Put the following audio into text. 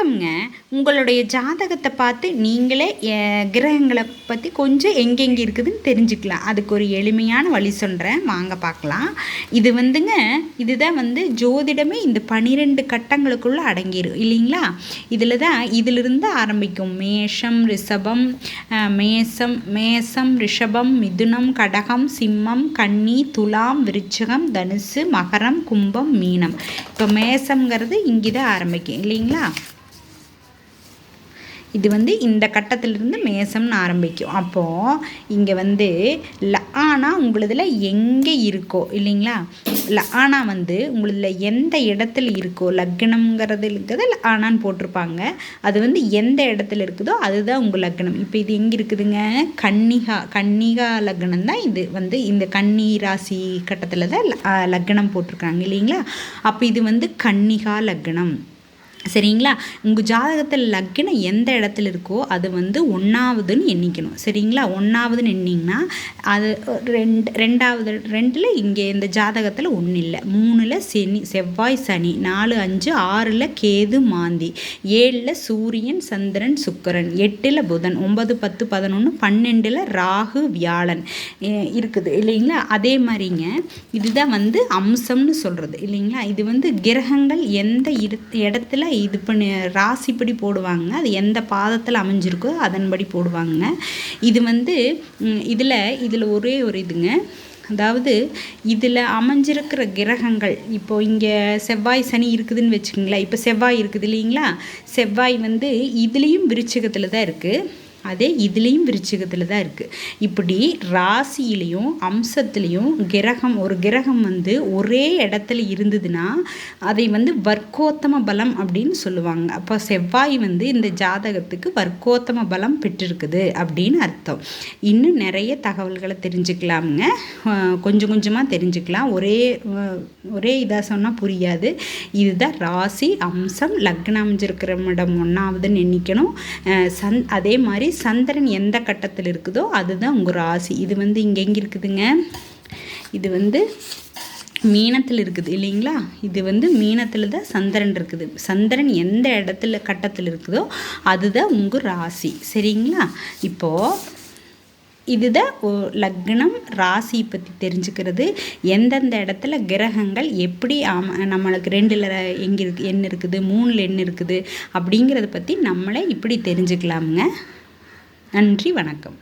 வணக்கம்ங்க. உங்களுடைய ஜாதகத்தை பார்த்து நீங்களே கிரகங்களை பற்றி கொஞ்சம் எங்கெங்கே இருக்குதுன்னு தெரிஞ்சுக்கலாம். அதுக்கு ஒரு எளிமையான வழி சொல்கிறேன் வாங்க பார்க்கலாம். இது வந்துங்க இதுதான் வந்து ஜோதிடமே இந்த பனிரெண்டு கட்டங்களுக்குள்ளே அடங்கிடும் இல்லைங்களா? இதில் தான் இதிலிருந்து ஆரம்பிக்கும். மேஷம் ரிஷபம் மேசம் மேசம் ரிஷபம் மிதுனம் கடகம் சிம்மம் கன்னி துலாம் விருச்சகம் தனுசு மகரம் கும்பம் மீனம். இப்போ மேசங்கிறது இங்கே தான் ஆரம்பிக்கும் இல்லைங்களா? இது வந்து இந்த கட்டத்திலிருந்து மேசம்னு ஆரம்பிக்கும். அப்போது இங்கே வந்து ல ஆனால் உங்களுதில் எங்கே இருக்கோ இல்லைங்களா? ல ஆனால் வந்து உங்களுதில் எந்த இடத்துல இருக்கோ லக்னம்ங்கிறது இருக்கிறது ஆனான்னு போட்டிருப்பாங்க. அது வந்து எந்த இடத்துல இருக்குதோ அதுதான் உங்கள் லக்னம். இப்போ இது எங்கே இருக்குதுங்க? கன்னிகா கன்னிகா லக்னம் தான் இது வந்து இந்த கன்னி ராசி கட்டத்தில் தான் லக்னம் போட்டிருக்காங்க இல்லைங்களா? அப்போ இது வந்து கன்னிகா லக்னம். சரிங்களா? உங்கள் ஜாதகத்தில் லக்னம் எந்த இடத்துல இருக்கோ அது வந்து ஒன்றாவதுன்னு எண்ணிக்கணும். சரிங்களா? ஒன்றாவதுன்னு எண்ணிங்கன்னா அது ரெண்டு ரெண்டாவது ரெண்டில் இங்கே இந்த ஜாதகத்தில் ஒன்றும் இல்லை. மூணில் சனி செவ்வாய் சனி நாலு அஞ்சு ஆறில் கேது மாந்தி ஏழில் சூரியன் சந்திரன் சுக்கரன் எட்டில் புதன் ஒன்பது பத்து பதினொன்று பன்னெண்டில் ராகு வியாழன் இருக்குது. இல்லைங்களா? அதே மாதிரிங்க இதுதான் வந்து அம்சம்னு சொல்கிறது இல்லைங்களா? இது வந்து கிரகங்கள் எந்த இடத்துல இது பண்ணி ராசிப்படி போடுவாங்க. அது எந்த பாதத்தில் அமைஞ்சிருக்கோ அதன்படி போடுவாங்க. இது வந்து இதில் இதில் ஒரே ஒரு இதுங்க. அதாவது இதில் அமைஞ்சிருக்கிற கிரகங்கள் இப்போது இங்கே செவ்வாய் சனி இருக்குதுன்னு வச்சுக்கோங்களேன். இப்போ செவ்வாய் இருக்குது இல்லைங்களா? செவ்வாய் வந்து இதுலேயும் விருச்சிகத்தில் தான் இருக்குது அதே இதுலேயும் விருச்சிகத்தில் தான் இருக்குது இப்படி ராசியிலையும் அம்சத்துலேயும் கிரகம் ஒரு கிரகம் வந்து ஒரே இடத்துல இருந்ததுன்னா அதை வந்து வர்க்கோத்தம பலம் அப்படின்னு சொல்லுவாங்க. அப்போ செவ்வாய் வந்து இந்த ஜாதகத்துக்கு வர்க்கோத்தம பலம் பெற்றிருக்குது அப்படின்னு அர்த்தம். இன்னும் நிறைய தகவல்களை தெரிஞ்சுக்கலாமுங்க. கொஞ்சம் கொஞ்சமாக தெரிஞ்சுக்கலாம். ஒரே ஒரே இதாக சொன்னால் புரியாது. இதுதான் ராசி அம்சம் லக்னம் அமைஞ்சிருக்கிற இடம் ஒன்றாவதுன்னு நினைக்கணும் சந் அதே மாதிரி சந்திரன் எந்த கட்டத்தில் இருக்குதோ அதுதான் உங்கள் ராசி. இது வந்து இங்கே எங்கே இருக்குதுங்க? இது வந்து மீனத்தில் இருக்குது இல்லைங்களா? இது வந்து மீனத்தில் தான் சந்திரன் இருக்குது. சந்திரன் எந்த இடத்துல கட்டத்தில் இருக்குதோ அதுதான் உங்கள் ராசி. சரிங்களா? இப்போது இதுதான் லக்னம் ராசி பற்றி தெரிஞ்சுக்கிறது. எந்தெந்த இடத்துல கிரகங்கள் எப்படி நம்மளுக்கு ரெண்டில் எங்கே இருக்கு என்ன இருக்குது மூணில் என்ன இருக்குது அப்படிங்கிறத பற்றி நம்மளே இப்படி தெரிஞ்சுக்கலாமுங்க. நன்றி வணக்கம்.